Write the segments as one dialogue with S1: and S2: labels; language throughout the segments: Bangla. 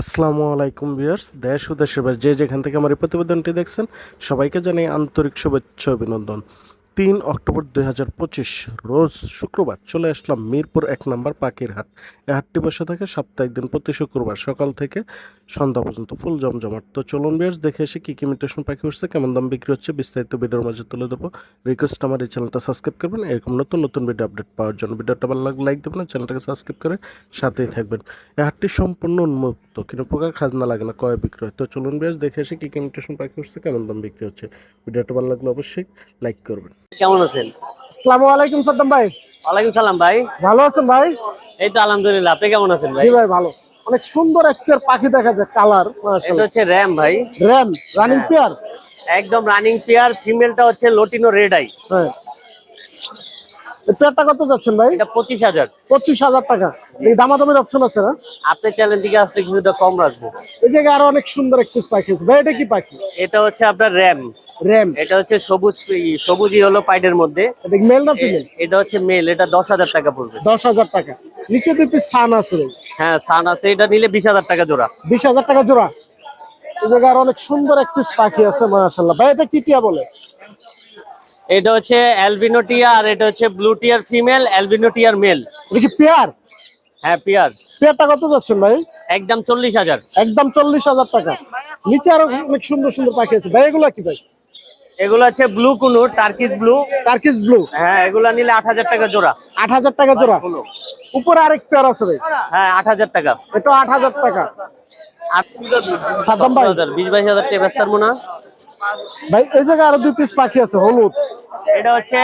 S1: আসসালামু আলাইকুম ভিউয়ার্স, দেশ ও দেশের বাইরে যে যেখান থেকে আমার এই প্রতিবেদনটি দেখছেন, সবাইকে জানাই আন্তরিক শুভেচ্ছা অভিনন্দন। তিন অক্টোবর দুই হাজার পঁচিশ, রোজ শুক্রবার চলে আসলাম মিরপুর এক নম্বর পাখির হাট। এ হাটটি বসে থাকে সাপ্তাহিক দিন প্রতি শুক্রবার সকাল থেকে সন্ধ্যা পর্যন্ত ফুল জমজমাট। তো চলুন ভিউয়ার্স দেখে এসে কী কী ইমিটেশন পাখি উঠছে কেমন দাম বিক্রি হচ্ছে বিস্তারিত ভিডিওর মাঝে তুলে দেবো রিকোয়েস্ট আমার এই চ্যানেলটা সাবস্ক্রাইব করবেন এরকম নতুন নতুন ভিডিও আপডেট পাওয়ার জন্য ভিডিওটা ভালো লাগলে লাইক দেবেন চ্যানেলটাকে সাবস্ক্রাইব করে সাথেই থাকবেন। এই হাটটি সম্পূর্ণ উন্মুক্ত কোনো প্রকার খাজনা লাগে না কয় বিক্রয়। তো চলুন বেশ দেখে এসে কী কী ইমিটেশন পাখি উঠছে কেমন দাম বিক্রি হচ্ছে। ভিডিওটা ভালো লাগলে অবশ্যই লাইক করবেন।
S2: কেমন আছেন?
S3: আসসালামু আলাইকুম সাদ্দাম ভাই।
S2: ওয়ালাইকুম সালাম ভাই।
S3: ভালো আছেন ভাই?
S2: এই তো আলহামদুলিল্লাহ আপনি কেমন আছেন ভাই?
S3: ভাই ভালো। অনেক সুন্দর একটা পাখি দেখা যায় কালার
S2: এটা হচ্ছে র্যাম ভাই।
S3: র্যাম রানিং পেয়ার
S2: একদম রানিং পেয়ার ফিমেলটা হচ্ছে লটিনো রেড আই
S3: হ্যাঁ। পেয়ারটা কত যাচ্ছেন ভাই?
S2: এটা পঁচিশ হাজার।
S3: পঁচিশ হাজার টাকা। এই দামাদামের অপশন আছে না?
S2: আপনার চ্যানেল থেকে আসতে কিছুটা কম রাখব।
S3: এই জায়গায় আরও অনেক সুন্দর একটি পাখি আছে। ভাই এটা কি পাখি?
S2: এটা হচ্ছে আপনার র্যাম।
S3: র্যাম।
S2: এটা হচ্ছে সবুজ সবুজই হলো পাইডের মধ্যে।
S3: এটা মেল না ফিমেল
S2: এটা হচ্ছে মেল এটা দশ হাজার টাকা পড়বে।
S3: দশ হাজার টাকা। নিচে দুই পিস সান আছে
S2: হ্যাঁ সান আছে। এটা নিলে বিশ হাজার টাকা জোড়া।
S3: বিশ হাজার টাকা জোড়া। এই জায়গায় অনেক সুন্দর এক পিস পাখি আছে মাশাল্লাহ ভাই এটা কি টিয়া বলে?
S2: এটা হচ্ছে অ্যালবিনো টিয়া আর এটা হচ্ছে ব্লু টিয়ার ফিমেল অ্যালবিনো টিয়ার মেল।
S3: এটা কি পেয়ার?
S2: হ্যাঁ পিয়ার।
S3: পেয়ারটা কত যাচ্ছেন ভাই?
S2: একদম চল্লিশ হাজার।
S3: একদম চল্লিশ হাজার টাকা। নিচে আরও অনেক সুন্দর সুন্দর পাখি আছে। ভাই এগুলা কি ভাই?
S2: এগুলো আছে ব্লু কুনুর টার্কিস ব্লু।
S3: Turquoise blue.
S2: হ্যাঁ এগুলা নিলে আট হাজার টাকা জোড়া।
S3: আট হাজার টাকা জোড়া। উপরে আরেক পেয়ার আছে ভাই।
S2: হ্যাঁ আট হাজার টাকা।
S3: এটা আট হাজার টাকা। সাদ্দাম ভাই।
S2: টাকা ব্যস্তার মোনা
S3: ভাই এই জায়গায় আরও দুই পিস পাখি আছে হলুদ।
S2: এটা হচ্ছে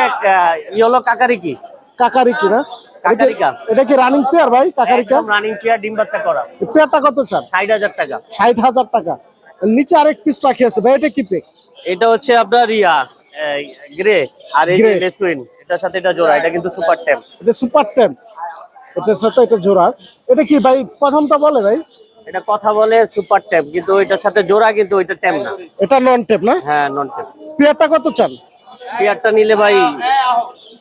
S2: ইয়েলো কাকারিকি।
S3: কাকারিকি না?
S2: কাকারিকা।
S3: এটা কি রানিং পেয়ার ভাই কাকারিকা?
S2: রানিং ডিম বাচ্চা করা।
S3: পেয়ারটা কত
S2: ষাট হাজার টাকা।
S3: ষাট হাজার টাকা। নিচে আরেক পিস পাখি আছে ভাই এটা কি পেক
S2: এটা হচ্ছে আপনার ইয়া গ্রে আর এই যে। লেসুইন এটার সাথে এটা জোড়া এটা কিন্তু সুপার ট্যাম
S3: এটা সুপার টেম এটার সাথে এটা জোড়া। এটা কি ভাই প্রথমটা বলে ভাই?
S2: এটা কথা বলে সুপার ট্যাম কিন্তু ওইটার সাথে জোড়া কিন্তু ওইটা ট্যাম না।
S3: এটা নন টেপ না?
S2: হ্যাঁ নন ট্যাম
S3: পেয়ারটা কত চান?
S2: পিয়ারটা নিলে ভাই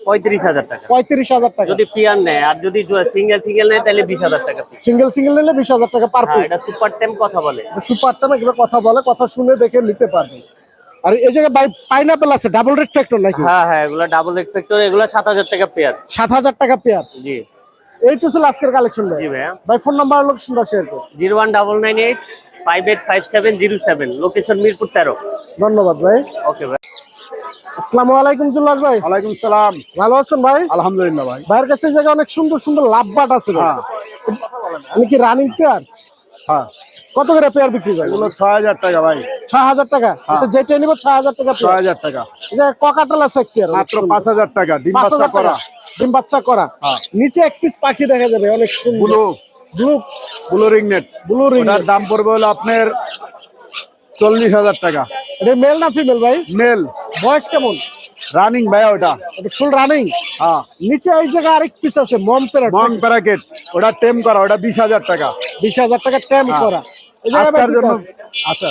S2: পঁয়ত্রিশ হাজার টাকা।
S3: পঁয়ত্রিশ হাজার টাকা।
S2: যদি পিয়ার নেয় আর যদি সিঙ্গেল সিঙ্গেল নেয় তাহলে বিশ হাজার টাকা
S3: সিঙ্গেল সিঙ্গেল নিলে বিশ হাজার টাকা পার
S2: হ্যাঁ এটা সুপার ট্যাম কথা বলে।
S3: সুপার টেম এগুলো কথা বলে কথা শুনে দেখে নিতে পারবেন আর এই জায়গায় পাইনাপেল আছে ডাবল রেড ফ্যাক্টর নাকি?
S2: হ্যাঁ হ্যাঁ এগুলো ডাবল এক্সপেক্টর এগুলো সাত হাজার টাকা পেয়ার।
S3: সাত হাজার টাকা পেয়ার?
S2: জি।
S3: এই তো ছিল আজকের কালেকশন ভাই ভাই ফোন নাম্বার লোকেশনটা শেয়ার করুন
S2: zero one double nine eight five eight five seven zero seven location Mirpur তেরো।
S3: ধন্যবাদ ভাই।
S2: ওকে ভাই।
S3: আসসালামু আলাইকুম জুল্লাস ভাই।
S4: ওয়ালাইকুম সালাম।
S3: ভালো আছেন ভাই?
S4: আলহামদুলিল্লাহ ভাই।
S3: ভাইয়ের কাছে এই জায়গায় অনেক সুন্দর সুন্দর লাভবাট আছে। আমি কি রানিং পেয়ার
S4: হ্যাঁ।
S3: কত করে পেয়ার বিক্রি করে
S4: এগুলো ছয় হাজার টাকা ভাই।
S3: ছয় হাজার টাকা? যেটা নিব ছয় হাজার টাকা
S4: ছয় হাজার টাকা।
S3: এটা ককাটাল আছে
S4: মাত্র পাঁচ হাজার টাকা ডিম বাচ্চা করা।
S3: ডিম বাচ্চা করা। নিচে এক পিস পাখি দেখা যাবে অনেক সুন্দর।
S4: ব্লু।
S3: ব্লু।
S4: ব্লু রিংনেট
S3: ব্লু রিং
S4: দাম পড়বে হলো আপনার চল্লিশ হাজার টাকা।
S3: এটা মেল না ফিমেল ভাই?
S4: মেল
S3: বয়স কেমন?
S4: রানিং ভাই ওটা।
S3: এটা ফুল রানিং
S4: হ্যাঁ।
S3: নিচে এই জায়গায় আরেক পিস আছে মম প্যারেট
S4: মং প্যারাকেট। ওটা টেম করা ওটা বিশ হাজার টাকা।
S3: বিশ হাজার টাকা করা। জায়গায় ভাই
S4: আজকের জন্য আচ্ছা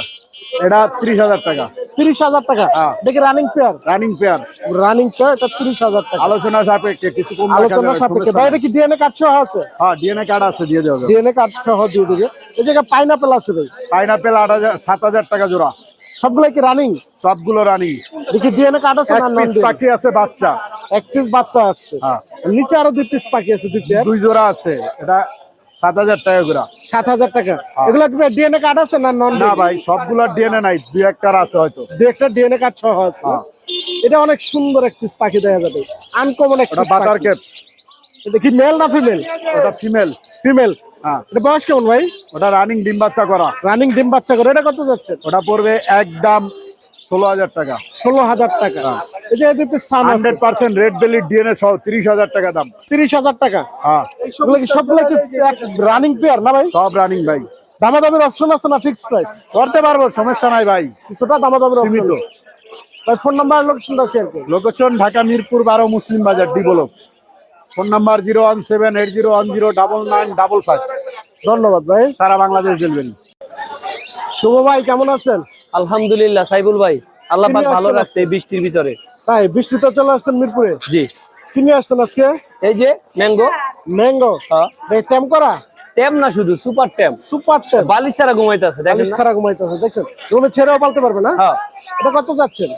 S4: এটা ত্রিশ হাজার টাকা।
S3: তিরিশ হাজার টাকা?
S4: হ্যাঁ।
S3: দেখি running pair
S4: running pair
S3: running pair এটা তিরিশ হাজার টাকা।
S4: আলোচনা সাপেক্ষে কিছু কম
S3: আলোচনা সাপেক্ষে। ভাই এটা কি ডিএনএ কার্ড সহ আছে?
S4: হ্যাঁ ডিএনএ কার্ড আছে দিয়ে দেবে
S3: ডিএনএ কার্ড সহ দিয়ে দেবে। এই জায়গায় পাইনাপেল আছে ভাই।
S4: পাইনাপেল আট হাজার সাত হাজার টাকা জোড়া।
S3: সবগুলো কি রানিং
S4: সবগুলো রানিং
S3: দেখি ডিএনএ কার্ড আছে না নন
S4: পাখি আছে বাচ্চা।
S3: এক পিস বাচ্চা আসছে
S4: হ্যাঁ।
S3: নিচে আরও দুই পিস পাখি আছে দুই পেয়ার
S4: দুই জোড়া আছে। এটা সাত হাজার টাকা জোড়া।
S3: সাত হাজার টাকা। এগুলো কি ডিএনএ কার্ড আছে না নন
S4: না ভাই সবগুলোর ডিএনএ নাই। দুই একটার আছে হয়তো।
S3: দু একটা ডিএনএ কার্ড সহ আছে।
S4: হ্যাঁ।
S3: এটা অনেক সুন্দর এক পিস পাখি দেখা যাবে। আনকমন এক
S4: ওটা
S3: পিস
S4: বাটার ক্যাপ
S3: এটা কি মেল না ফিমেল
S4: ওটা ফিমেল
S3: ফিমেল
S4: হ্যাঁ।
S3: এটা বয়স কেমন ভাই?
S4: ওটা রানিং ডিম বাচ্চা করা।
S3: রানিং ডিম বাচ্চা করে এটা কত যাচ্ছে?
S4: ওটা পড়বে একদম ষোলো হাজার টাকা।
S3: ষোলো হাজার টাকা। এই যে sun
S4: hundred percent red belly DNA সহ তিরিশ হাজার টাকা দাম।
S3: তিরিশ হাজার টাকা।
S4: হ্যাঁ।
S3: এগুলো কি সবগুলো কি রানিং পেয়ার না ভাই?
S4: সব রানিং ভাই।
S3: দামাদামের অপশন আছে না ফিক্স প্রাইস
S4: করতে পারব সমস্যা নাই ভাই।
S3: কিছুটা দামাদামের অপশন ভাই ফোন নাম্বার লোকেশনটা শেয়ার করুন।
S4: লোকেশন ঢাকা মিরপুর বারো Muslim Bazar D block phone number zero one seven eight zero one zero double nine double five.
S3: ধন্যবাদ ভাই।
S4: সারা বাংলাদেশ ডেলিভারি
S3: শুভ ভাই কেমন আছেন?
S2: আলহামদুলিল্লাহ সাইবুল ভাই। আল্লাহ পাক ভালো রাখছে বৃষ্টির ভিতরে।
S3: তাই বৃষ্টিতে চলে আসছেন মিরপুরে?
S2: জি।
S3: কিনে আসছেন আজকে?
S2: এই যে ম্যাঙ্গো।
S3: ম্যাঙ্গো?
S2: হ্যাঁ।
S3: টেম করা?
S1: ট্যাম না শুধু সুপার ট্যাম।
S3: সুপার টেন
S1: বালিশ ছাড়া ঘুমাইতেছে দেখেন
S3: বালিশ? খারাপ ঘুমাইতেছে দেখছেন? রুমে ছেড়েও পালতে পারবে না?
S1: হ্যাঁ।
S3: এটা কত যাচ্ছেন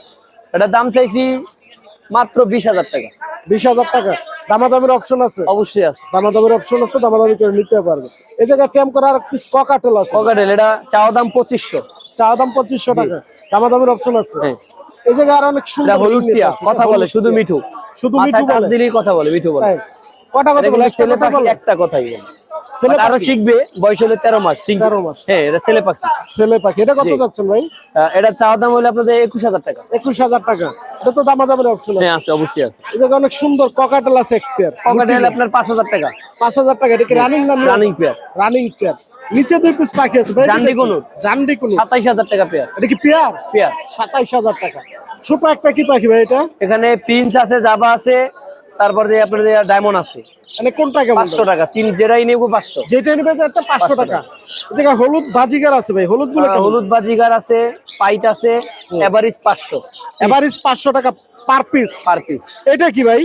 S1: এটার দাম চাইছি মাত্র বিশ হাজার টাকা।
S3: বিশ হাজার টাকা। দামাদামের অপশন আছে।
S1: অবশ্যই আছে।
S3: দামাদামের অপশন আছে দামাদামি করে নিতে পারবে। এই জায়গায় ক্যাম্প করার কিছু ককাটেল আছে।
S1: ককাটেল এটা চাওয়া দাম পঁচিশশো।
S3: চা দাম পঁচিশশো টাকা। দামাদামের অপশন আছে।
S1: হ্যাঁ।
S3: এই জায়গায় আর অনেক সুন্দর
S1: হলুদ কথা বলে শুধু মিঠু।
S3: শুধু মিঠু বলে।
S1: দিলেই কথা বলে মিঠু বলে।
S3: কটা কথা বলে? একটা
S1: কথাই বলে।
S3: ছেলে আরও
S1: শিখবে বয়স হলে তেরো মাস শিখবে।
S3: 13 মাস।
S1: হ্যাঁ এটা ছেলে পাখি।
S3: ছেলে পাখি। এটা কত। যাচ্ছেন ভাই?
S1: এটা চাওয়া দাম হলে আপনাদের একুশ হাজার টাকা।
S3: একুশ হাজার টাকা। এটা তো অপশন আছে।
S1: হ্যাঁ আছে অবশ্যই আছে।
S3: জায়গায় অনেক সুন্দর ককাটেল আছে এক পেয়ার
S1: পকেটেল আপনার পাঁচ হাজার টাকা।
S3: পাঁচ হাজার টাকা। এটা কি রানিং না
S1: রানিং পেয়ার
S3: রানিং পেয়ার নিচে দুই পিস পাখি আছে ভাই।
S1: জান্ডি কুনুর।
S3: জান্ডি কুনুর
S1: সাতাইশ হাজার টাকা পেয়ার
S3: এটা কি পেয়ার
S1: পেয়ার
S3: সাতাইশ হাজার টাকা। ছোট একটা কি পাখি ভাই এটা?
S1: এখানে পিঞ্চ আছে জাবা আছে তারপর যে আপনার ডায়মন্ড আছে।
S3: মানে কোনটা কেমন?
S1: পাঁচশো টাকা তিন যেটাই নেব পাঁচশো।
S3: যেটা নিবে একটা পাঁচশো টাকা। এই জায়গায় হলুদ বাজিগার আছে ভাই হলুদগুলো
S1: আহ, হলুদ বাজিগার আছে পাইট আছে এভারেজ পাঁচশো।
S3: এভারেজ পাঁচশো টাকা পার পিস
S1: পার পিস
S3: এটা কি ভাই?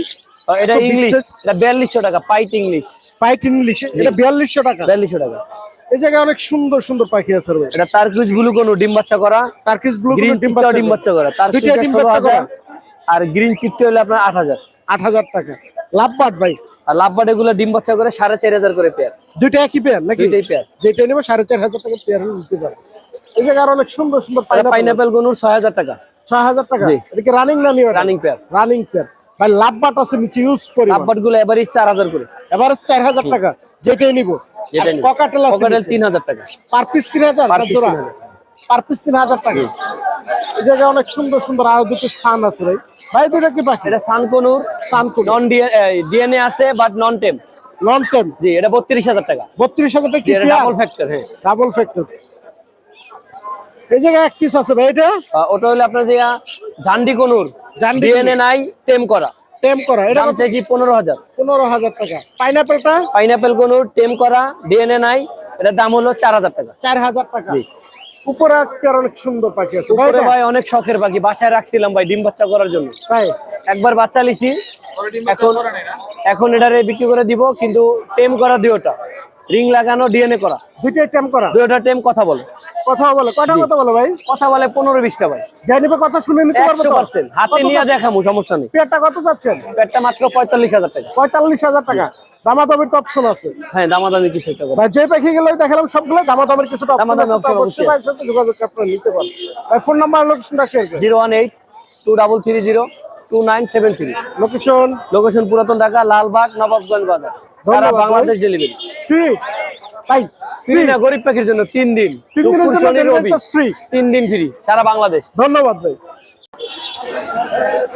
S1: এটা ইংলিশ এটা বিয়াল্লিশশো টাকা পাইট ইংলিশ
S3: পাইক ইংলিশ এটা বিয়াল্লিশশো টাকা।
S1: বিয়াল্লিশশো টাকা।
S3: এই জায়গায় অনেক সুন্দর সুন্দর পাখি আছে ভাই।
S1: এটা তারকুজ ব্লু কোনো ডিম বাচ্চা করা
S3: টার্কিস ব্লু
S1: গ্রিন
S3: ডিম
S1: বাচ্চা করা।
S3: দুইটা ডিম বাচ্চা করা।
S1: আর গ্রিন চিপটা হলে আপনার আট হাজার।
S3: আট হাজার টাকা। লাভ বাট ভাই।
S1: আর লাভবাট এগুলো ডিম বাচ্চা করে সাড়ে চার হাজার করে পেয়ার
S3: দুইটা একই পেয়ার নাকি?
S1: দুইটাই পেয়ার
S3: যেটা নেবে সাড়ে চার হাজার টাকা পেয়ার নিতে পারে। এই জায়গায় অনেক সুন্দর সুন্দর পাইনাপেল
S1: গনুর ছয় হাজার টাকা।
S3: ছয় হাজার টাকা। এটা কি রানিং না new
S1: running pair
S3: running pair ভাই লাভ বাট আছে নিচে ইউজ করি
S1: লাভবাটগুলো এভারেজ চার হাজার করে।
S3: এবার চার হাজার টাকা। যেটাই নিব। ককাটেল আছে
S1: তিন হাজার টাকা।
S3: পার পিস তিন হাজার
S1: Per
S3: না
S1: piece
S3: জোড়া?
S1: 3000
S3: পার পিস তিন হাজার টাকা। এই জায়গায় অনেক সুন্দর সুন্দর আরও দুটো সান আছে ভাই। ভাই দুটো কি পাখি
S1: এটা সানকনুর
S3: সানকুন
S1: নন ডিএনএ আছে বাট নন টেম
S3: লং টাইম
S1: জি এটা বত্রিশ হাজার টাকা।
S3: বত্রিশ হাজার টাকা
S1: ডাবল ফ্যাক্টর হ্যাঁ।
S3: ডাবল ফ্যাক্টর এই জায়গায় এক পিস আছে ভাই এটা?
S1: ওটা হলে আপনার যে ঝান্ডি কনুর ডিএনএ নাই টেম করা।
S3: টেম করা এটা
S1: দাম হাজার।
S3: পনেরো হাজার টাকা। পাইনাপেলটা
S1: পাইনাপেল কনুর টেম করা ডিএনএ নাই এটার দাম হলো চার হাজার টাকা।
S3: চার হাজার টাকা। উপরে একটা অনেক সুন্দর পাখি আছে ভাই
S1: উপরে ভাই অনেক শখের পাখি বাসায় রাখছিলাম ভাই ডিম বাচ্চা করার জন্য।
S3: তাই?
S1: একবার বাচ্চা লিছি এখন এখন এটারে বিক্রি করে দিব কিন্তু টেম করা দুইটা রিং লাগানো ডিএনএ করা।
S3: দুইটাই টেম করা?
S1: দুইটা টেম কথা বলে।
S3: কথা বলে কয়টা কথা বলে ভাই?
S1: কথা বলে পনেরো বিশটা ভাই
S3: যাই নিবে কথা শুনে নিতে পারবে
S1: একশো
S3: তো
S1: পার্সেন্ট হাতে নিয়ে দেখামু সমস্যা নেই।
S3: পেয়ারটা কত যাচ্ছেন?
S1: পেটটা মাত্র পঁয়তাল্লিশ হাজার টাকা।
S3: পঁয়তাল্লিশ হাজার টাকা। দামাদামির তো অপশন আছে।
S1: হ্যাঁ দামাদামি কিছু একটা
S3: ভাই যে পাখি গেলে দেখালাম সবগুলো দামাদামির কিছুটা অপশন আছে অবশ্যই। ভাইয়ের সাথে যোগাযোগ আপনারা নিতে পারেন ভাই ফোন নাম্বার লোকেশনটা শেয়ার করুন।
S1: Zero one eight two double three zero two nine seven three.
S3: Location
S1: location পুরাতন ঢাকা লালবাগ নবাবগঞ্জ বাজার। সারা। Bangladesh delivery
S3: free. ভাই
S1: ফ্রি না গরিব পাখির জন্য তিন দিন।
S3: তিন দিনের জন্য free।
S1: তিন দিন ফ্রি সারা বাংলাদেশ।
S3: ধন্যবাদ ভাই।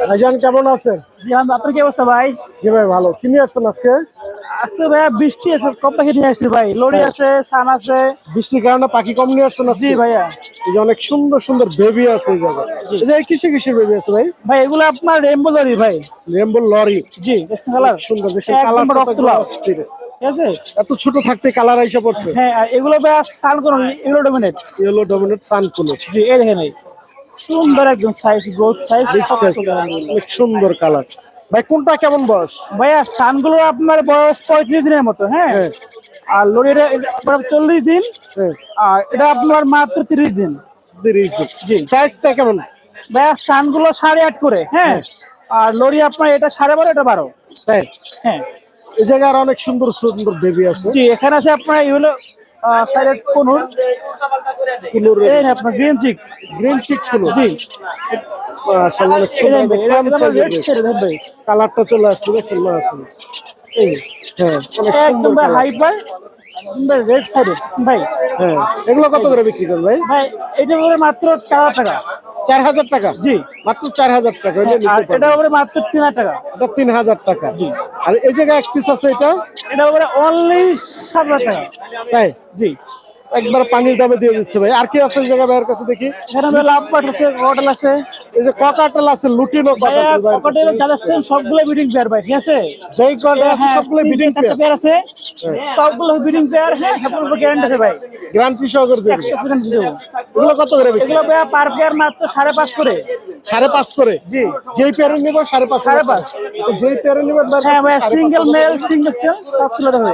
S3: ভাইজান কেমন আছেন?
S5: জি আমি আপনার কি অবস্থা ভাই?
S3: জি ভাই ভালো। চিনি আসছেন আজকে?
S5: আজকে ভাই বৃষ্টি আছে কম পাখি নিয়ে আসছি ভাই। লরি আছে সান আছে।
S3: বৃষ্টির কারণে পাখি কম নিয়ে?
S5: জি ভাইয়া।
S3: এই যে অনেক সুন্দর সুন্দর বেবি আছে এই জায়গায়। এই জায়গায় কিসে কিসের বেবি আছে ভাই?
S5: ভাই এগুলো আপনার রেমবো লরি ভাই।
S3: রেমবো লরি
S5: জি দেখছেন কালার
S3: সুন্দর কালার
S5: নম্বর রক্ত লাল। ঠিক আছে?
S3: এত ছোট থাকতে কালার আইসা পড়ছে।
S5: হ্যাঁ আর এগুলো ভাই সান কোন এগুলো ডোমিনেট
S3: ইয়েলো ডমিনেট সান কুলো
S5: জি এই দেখেন সুন্দর একদম সাইজ গ্রোথ সাইজ
S3: সুন্দর কালার ভাই কোনটা কেমন বয়স?
S5: ভাইয়া সানগুলো আপনার বয়স পঁয়ত্রিশ দিনের মতো হ্যাঁ?
S3: হ্যাঁ।
S5: আর লরিটা আপনার চল্লিশ দিন
S3: হ্যাঁ।
S5: আর এটা আপনার মাত্র তিরিশ দিন। তিরিশ দিন।
S3: জি প্রাইসটা কেমন?
S5: ভাইয়া সানগুলো সাড়ে আট করে হ্যাঁ? আর লরি আপনার এটা সাড়ে বারো এটা বারো। হ্যাঁ।
S3: এই জায়গায় আর অনেক সুন্দর সুন্দর বেবি আছে।
S5: জি এখানে আছে আপনার এগুলো সাইড কোনুর। এই আপনার গ্রিন চিক।
S3: গ্রিন চিক ছিল
S5: জি।
S3: কালারটা চলে আসছে দেখছেন? এই হ্যাঁ অনেক সুন্দর
S5: ভাই রেড সাইডে ভাই।
S3: হ্যাঁ এগুলো কত করে বিক্রি করেন ভাই?
S5: ভাই এটা করে মাত্র চার হাজার টাকা।
S3: চার হাজার টাকা?
S5: জি।
S3: মাত্র চার হাজার টাকা এটা পারবেন।
S5: এটা করে মাত্র তিন হাজার টাকা।
S3: এটা তিন হাজার টাকা। আর এই জায়গায় এক পিস আছে এটা?
S5: এটা করে অনলি সাত হাজার টাকা।
S3: তাই?
S5: জি।
S3: একবার পানির দামে দিয়ে দিচ্ছে ভাই। আর কি আছে জায়গা ভাইয়ের কাছে দেখি?
S5: এখানে লাভ পাট আছে হোটেল আছে।
S3: এই যে ককাটেল আছে লুটিনো কাছে।
S5: সবগুলো বিডিং পেয়ার ভাই ঠিক আছে?
S3: যেই কটা আছে সবগুলো বিডিং
S5: পেয়ার আছে। সবগুলো বিডিং পেয়ার হ্যাঁ সবগুলো গ্যারান্টি আছে ভাই।
S3: গ্রান্টি সহকারে দেবে।
S5: একশো পার্সেন্ট দেবো।
S3: এগুলো কত করে বিক্রি?
S5: এগুলো ভাইয়া পার পেয়ার মাত্র সাড়ে পাঁচ করে।
S3: সাড়ে পাঁচ করে?
S6: জি।
S3: যেই পেয়ারে নিব সাড়ে পাঁচ
S6: সাড়ে পাঁচ।
S3: যেই পেয়ারে নিবেন
S6: হ্যাঁ ভাইয়া সিঙ্গেল মেল সিঙ্গেল ফিমেল সব ছিল দেবে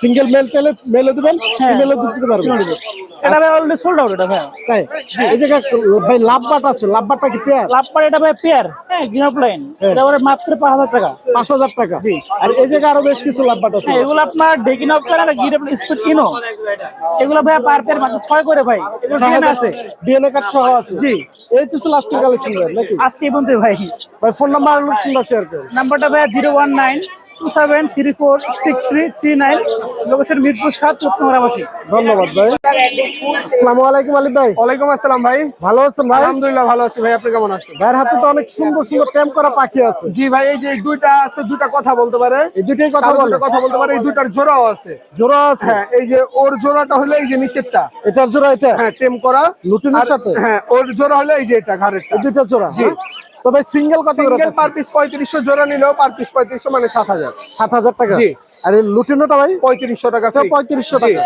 S3: সিঙ্গেল মেল চাইলে মেলে দিবেন। ফিমেলে দিতে পারবেন
S6: এটা। ভাই অলরেডি সোল্ড আউট এটা ভাই।
S3: তাই? এই জায়গায় ভাই লাভবাট আছে। লাভবাটটা কি পেয়ার
S6: লাভ এটা ভাই পেয়ার হ্যাঁ এটা পরে মাত্র টাকা।
S3: হাজার টাকা। আর এই জায়গায় আরও বেশ কিছু লাভবাট আছে।
S6: হ্যাঁ, এগুলো আপনার ডেকিন অফ করে আর স্পিড কিনো এগুলো ভাই পার পেয়ার মাত্র করে ভাই। এগুলো ডিএনএ আছে।
S3: ডিএনএ কার্ড সহ আছে।
S6: জি।
S3: এই তো নাকি?
S6: আজকে পর্যন্ত ভাই।
S3: ভাই ফোন নাম্বার সুন্দর শেয়ার করুন।
S6: নাম্বারটা ভাই zero one nine two seven three four six three three nine location Mirpur সাত চোদ্দ
S3: ধন্যবাদ ভাই। আসসালামু আলাইকুম আলিফ ভাই।
S7: ওয়ালাইকুম আসসালাম ভাই।
S3: ভালো আছেন ভাই?
S7: আলহামদুলিল্লাহ ভালো আছি ভাই আপনি কেমন আছেন?
S3: ভাইয়ের হাতে তো অনেক সুন্দর সুন্দর ট্যাম করা পাখি আছে।
S7: জি ভাই এই যে দুইটা আছে দুইটা কথা বলতে পারে।
S3: এই দুটোই কথা
S7: কারও
S3: বলে
S7: দুটো কথা বলতে পারে এই দুইটার জোড়াও আছে।
S3: জোড়া আছে?
S7: হ্যাঁ এই যে ওর জোড়াটা হলো এই যে নিচেরটা।
S3: এটার জোড়া এটা?
S7: হ্যাঁ টেম করা।
S3: লুটিনের সাথে?
S7: হ্যাঁ ওর জোড়া হলো এই যে এটা ঘাড়েরটা।
S3: এই জোড়া?
S7: জি।
S3: হ্যাঁ? তো ভাই সিঙ্গেল কত করে
S7: সিঙ্গেল পার পিস পঁয়ত্রিশশো জোড়া নিলেও পার পিস পঁয়ত্রিশশো মানে সাত হাজার।
S3: সাত হাজার টাকা?
S7: জি।
S3: আর এই লুটিনোটা ভাই?
S7: পঁয়ত্রিশশো টাকা fix।
S3: পঁয়ত্রিশশো
S7: জি।
S3: টাকা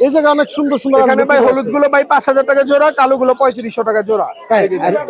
S3: এই জায়গায় অনেক সুন্দর সুন্দর
S7: এখানে ভাই হলুদগুলো ভাই পাঁচ হাজার টাকা জোড়া কালো গুলো পঁয়ত্রিশশো টাকা জোড়া।
S3: আর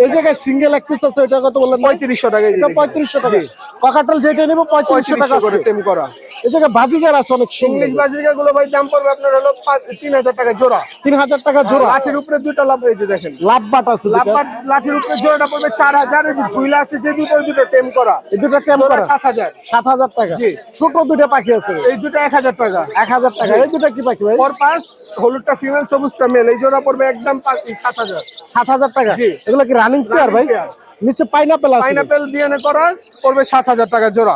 S3: এই জায়গায় সিঙ্গেল এক পিস আছে এটা কত বললেন
S7: পঁয়ত্রিশশো টাকা
S3: এটা পঁয়ত্রিশশো টাকা। ককাটাল যেটা নেব পঁয়ত্রিশশো টাকা
S7: করে। টেম করা।
S3: এই জায়গায় বাজিগার আছে অনেক সুন্দর।
S7: ইংলিশ বাজিকা গুলো ভাই দাম পড়বে আপনার হলো পাঁচ- তিন হাজার টাকা জোড়া।
S3: তিন হাজার টাকা জোড়া।
S7: লাঠির উপরে দুইটা লাভ এই যে দেখেন।
S3: লাভ বাট আছে দুইটা।
S7: লাফার লাঠির উপরে জোড়াটা পড়বে চার হাজার এই যে ঝুইলা আছে যে দুটো দুটো টেম করা।
S3: এই দুটো
S7: জোড়া
S3: করা
S7: সাত হাজার।
S3: সাত হাজার টাকা।
S7: জি।
S3: ছোট দুটো পাখি আছে।
S7: এই দুটো এক হাজার টাকা।
S3: এক হাজার টাকা। এই দুটো কি পাখি ভাই?
S7: পাঁচ হলুদটা ফিমেল সবুজটা মেল এই জোড়া পড়বে একদম পা- সাত হাজার।
S3: সাত হাজার টাকা।
S7: জি।
S3: এগুলো কি রানিং পেয়ার ভাই?
S7: pair।
S3: নিচে পাইনাপেল আছে।
S7: পাইনাপেল ডিএনএ করা পড়বে সাত হাজার টাকা জোড়া।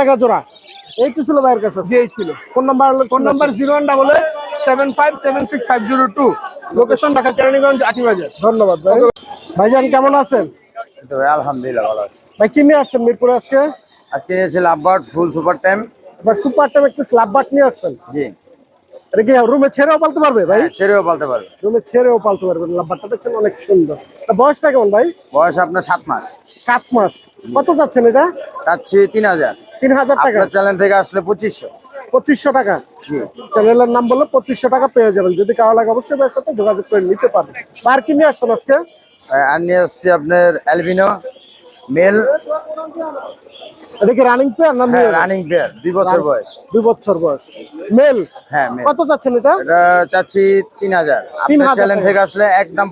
S3: টাকা জোড়া। এই তো ছিল ভাইয়ের কাছে?
S7: এই ছিল।
S3: Phone number
S7: phone number zero one double eight seven five seven six five zero two location Dhaka Keraniganj Ati Bazar
S3: ধন্যবাদ ভাই। ভাইজান কেমন আছেন?
S8: তো ভাই আলহামদুলিল্লাহ ভালো আছে।
S3: ভাই কি নিয়ে আসছেন মিরপুরে আজকে?
S8: আজকে নিয়েছি লাভবার্ড ফুল সুপার টাইম।
S3: এবার সুপার টাইম একটু বাট নিয়ে আসছেন?
S8: জি।
S3: এটা কি রুমে ছেড়েও পালতে পারবে ভাই?
S8: হ্যাঁ, ছেড়েও পালতে পারবে।
S3: রুমে ছেড়েও পালতে পারবে। লাভবারটা দেখছেন অনেক সুন্দর। বয়সটা কেমন ভাই?
S8: বয়স আপনার সাত মাস।
S3: সাত মাস। কত যাচ্ছেন এটা?
S8: চাচ্ছি তিন হাজার।
S3: তিন হাজার টাকা।
S8: চ্যানেল থেকে আসলে পঁচিশশো।
S3: পঁচিশশো টাকা? চ্যানেলের নাম বললে পঁচিশশো টাকা পেয়ে যাবেন। যদি কারও লাগে অবশ্যই সাথে যোগাযোগ করে নিতে পারবেন আর কি নিয়ে আসছেন আজকে?
S8: আর নিয়ে আসছি আপনার অ্যালবিনো মেল।
S3: এটা কি রানিং পেয়ার না
S8: হ্যাঁ
S3: মেল
S8: রানিং পেয়ার দুই বছর বয়স।
S3: দুই বছর বয়স। মেল
S8: হ্যাঁ মেল
S3: কত যাচ্ছেন এটা?
S8: এটা চাচ্ছি তিন হাজার। আপনার
S3: 3,000
S8: চ্যানেল থেকে আসলে একদম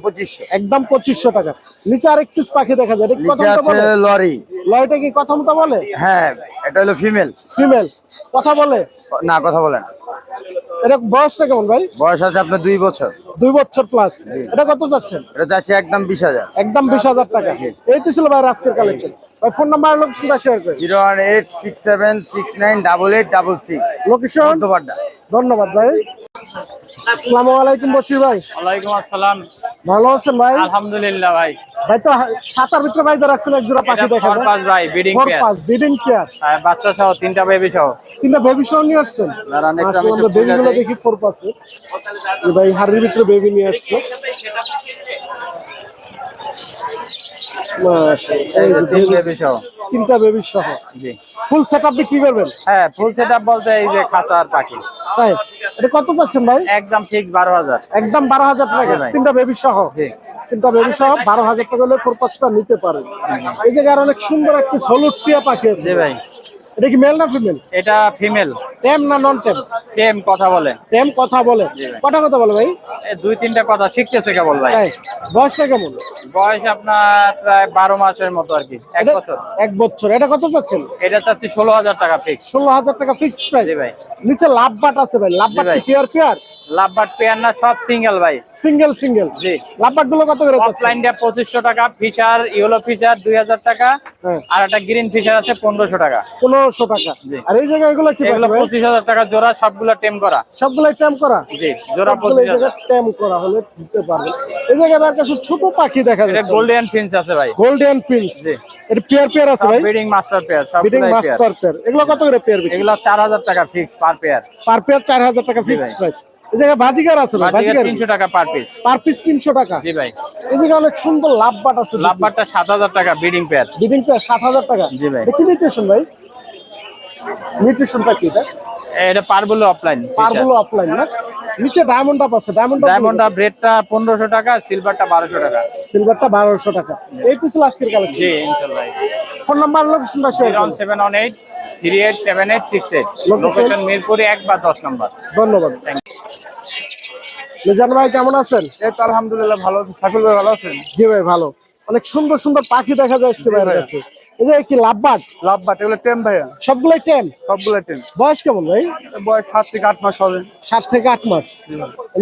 S3: একদম পঁচিশশো টাকা। নিচে পাখি দেখা যায় এটা
S8: আছে লরি।
S3: লয়টা কি কথা মতো বলে?
S8: হ্যাঁ এটা হলো ফিমেল।
S3: ফিমেল। কথা বলে?
S8: না কথা বলে না।
S3: এটা বয়সটা কেমন ভাই?
S8: বয়স আছে আপনার দুই বছর।
S3: দুই বছর প্লাস এটা কত চাচ্ছেন?
S8: এটা চাচ্ছি একদম বিশ হাজার।
S3: একদম বিশ হাজার টাকা। এই তো ছিল ভাই আজকের কালেকশন ভাই ফোন নাম্বার লোকেশনটা শেয়ার করে
S8: zero one eight six seven six nine double eight double six.
S3: Location ধন্যবাদ ভাই। আসসালামু আলাইকুম বশির ভাই।
S6: ওয়ালাইকুম আসসালাম।
S3: ভালো আছেন ভাই?
S6: আলহামদুলিল্লাহ ভাই।
S3: ভাই তো সাতার ভিতরে ভাই রাখছেন এক জোড়া পাখি দেখা যায়
S6: পাঁচ ভাই বিডিং
S3: ফোর পাঁচ ব্রিডিং কেয়ার
S6: বাচ্চা সহ তিনটা বেবি সহ।
S3: তিনটা বেবি সহ নিয়ে আসছেন?
S6: দাঁড়ান একটু আমি একটু
S3: বেবি গুলো দেখি ফোর পাশে ভাই হাড়ির ভিতরে বেবি নিয়ে আসছে। তিনটা বেবি সহ।
S6: জি।
S3: ফুল সেটআপ বিক্রি করবেন?
S6: হ্যাঁ ফুল সেট বলতে এই যে খাঁচার পাখি।
S3: তাই? এটা কত পাচ্ছেন ভাই?
S6: একদম ঠিক বারো হাজার।
S3: একদম বারো হাজার টাকা। তিনটা বেবি সহ।
S6: জি।
S3: তিনটা বেবি সহ বারো হাজার টাকা হলে ফোর পাঁচটা নিতে পারেন। এই জায়গায় আর অনেক সুন্দর একটি হলুদ টিয়া পাখি আছে।
S6: ভাই।
S3: এটা কি মেল না ফিমেল
S6: এটা ফিমেল
S3: টেম না নন টেম
S6: টেম কথা বলে।
S3: টেম কথা বলে। কটা কথা বলে ভাই?
S6: দুই তিনটা কথা শিখতেছে কেবল ভাই।
S3: বয়সটা কেমন?
S6: বয়স আপনার প্রায় বারো মাসের মতো আর কি এক বছর।
S3: এক বছর। এটা কত চাচ্ছেন?
S6: এটা চাচ্ছি ষোলো হাজার টাকা ফিক্স
S3: ষোলো হাজার টাকা ফিক্স প্রাইস
S6: ভাই।
S3: নিচে লাভ বাট আছে ভাই। Lovebird. Pair pair
S6: lovebird pair না সব সিঙ্গেল ভাই।
S3: Single single.
S6: জি।
S3: গুলো কত করে
S6: অফলাইনটা টাকা ফিচার ইয়েলো ফিচার দুই হাজার টাকা
S3: হ্যাঁ।
S6: আর একটা গ্রিন ফিচার আছে পনেরোশো টাকা।
S3: পনেরোশো টাকা। আর এই এগুলো কি
S6: এগুলো
S3: পাখি ভাই?
S6: পঁচিশ হাজার টাকা জোড়া সবগুলো টেম করা।
S3: সবগুলাই ট্যাম করা?
S6: জি জোড়া
S3: সবগুলো ট্যাম করা হলে দিতে পারবেন এই জায়গায় আমার কাছে ছোট পাখি দেখা
S6: এটা
S3: যাচ্ছে।
S6: গোল্ডেন ফিন্স আছে ভাই।
S3: গোল্ডেন পিন্স
S6: জি।
S3: এটা পেয়ার পেয়ার আছে ভাই?
S6: ব্রিডিং মাস্টার পেয়ার
S3: বিডিং
S6: সবগুলো
S3: মাস্টার পেয়ার এগুলো কত করে পেয়ার
S6: এগুলো চার হাজার টাকা fix per pair
S3: per pair চার হাজার টাকা ফিক্স প্রাইস এই জায়গায় বাজিগার আছে ভাই বাজিগার
S6: তিনশো টাকা পার পিস
S3: পার পিস টাকা।
S6: জি ভাই।
S3: এই জায়গায় অনেক সুন্দর লাভ বাট আছে
S6: সাত হাজার টাকা ব্রিডিং পেয়ার
S3: ব্রিডিং পেয়ার সাত হাজার টাকা।
S6: জি ভাই।
S3: কি নিউট্রিশন ভাই। নিউট্রিশনটা কি এটা?
S6: এটা পারগুলো অফলাইন
S3: পারগুলো অফলাইন না? নিচে ডায়মন্ড আপ আছে ডায়মন্ড
S6: ডায়মন্ড আপ রেডটা পনেরোশো টাকা সিলভারটা বারোশো টাকা।
S3: সিলভারটা বারোশো টাকা। এই পিছু আজকের কালেকশন
S6: জি ইনশাল্লাহ।
S3: ফোন নাম্বার লোকেশনটা share
S6: zero seven one eight three eight seven eight six eight
S3: Location?
S6: Location মিরপুরে এক বা দশ নম্বর।
S3: ধন্যবাদ। মিজান ভাই কেমন আছেন?
S4: এই তো আলহামদুলিল্লাহ ভালো। সাইফুল ভাই ভালো আছেন?
S3: জি ভাই ভালো। অনেক সুন্দর সুন্দর পাখি দেখা যাচ্ছে ভাইয়ের
S4: ভাইয়া।
S3: কাছে যে কি লাভবাদ
S4: লাভ বাট এগুলো টেম ভাইয়া।
S3: সবগুলোই টেন
S4: সবগুলো টেম।
S3: বয়স কেমন ভাই?
S4: বয়স সাত থেকে আট মাস হবে।
S3: সাত থেকে আট মাস।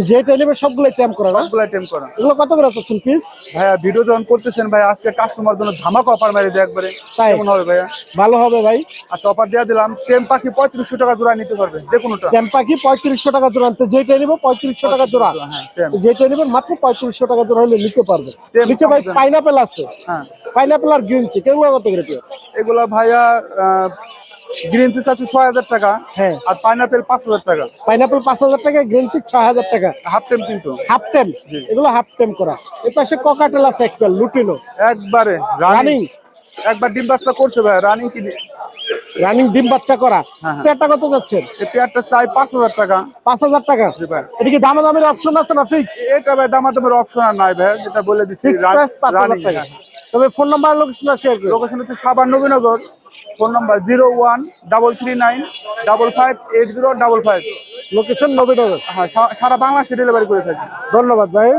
S3: যে টেলিমে সবগুলোই টেম করা
S4: সবগুলো টেম করা।
S3: এগুলো কত করে চাচ্ছেন পিস
S4: ভাইয়া ভিডিও যখন করতেছেন ভাই আজকে কাস্টমার জন্য ধামাকা অফার মেরে দেয় একবারে? কেমন হবে ভাইয়া?
S3: ভালো হবে ভাই।
S4: আচ্ছা অফার দিয়ে দিলাম টেম পাখি পঁয়ত্রিশশো টাকা জোড়া নিতে পারবে যে কোনোটা।
S3: টেম পাখি পঁয়ত্রিশশো টাকা জোড়া আনতে যেটা নিবো পঁয়ত্রিশশো টাকা জোড়া।
S4: হ্যাঁ, টেম।
S3: যেটা নিবেন মাত্র পঁয়ত্রিশশো টাকা জোড়া হলে নিতে পারবে। নিচে ভাই। পাইনাপেল আছে?
S4: হ্যাঁ।
S3: পাইনাপেল আর গ্রিন চিক এগুলো কত করে পেয়ে
S4: এগুলো ভাইয়া গ্রিন চিজ আছে ছয় হাজার টাকা
S3: হ্যাঁ।
S4: আর পাইনাপেল পাঁচ হাজার টাকা।
S3: পাইনাপেল পাঁচ হাজার টাকা গ্রিন চিক ছয় হাজার টাকা।
S4: হাফ টেম কিন্তু।
S3: হাফ টেম এগুলো হাফ টেম করা। এর পাশে ককাটেল আছে একটা লুটিনো
S4: একবারে
S3: রানিং
S4: রানিং একবার ডিম বাচ্চা করছে ভাই রানিং কি
S3: রানিং ডিম বাচ্চা করা।
S4: হ্যাঁ, হ্যাঁ।
S3: পেয়ারটা কত যাচ্ছেন
S4: এই পেয়ারটা চাই পাঁচ হাজার টাকা।
S3: পাঁচ হাজার টাকা। এটা কি দামা দামের অপশন আছে না ফিক্স
S4: এটা ভাই দামাদামের অপশন আর নাই ভাই যেটা বলে দিচ্ছি
S3: প্রাইস পাঁচ হাজার টাকা। তবে ফোন নাম্বার লোকেশন শেয়ার করুন
S4: লোকেশন হচ্ছে সাবান Nabinagar. Phone number zero one double three nine double five eight zero double five
S3: location Nabinagar.
S4: হ্যাঁ সারা বাংলাদেশে ডেলিভারি করে থাকি।
S3: ধন্যবাদ ভাই।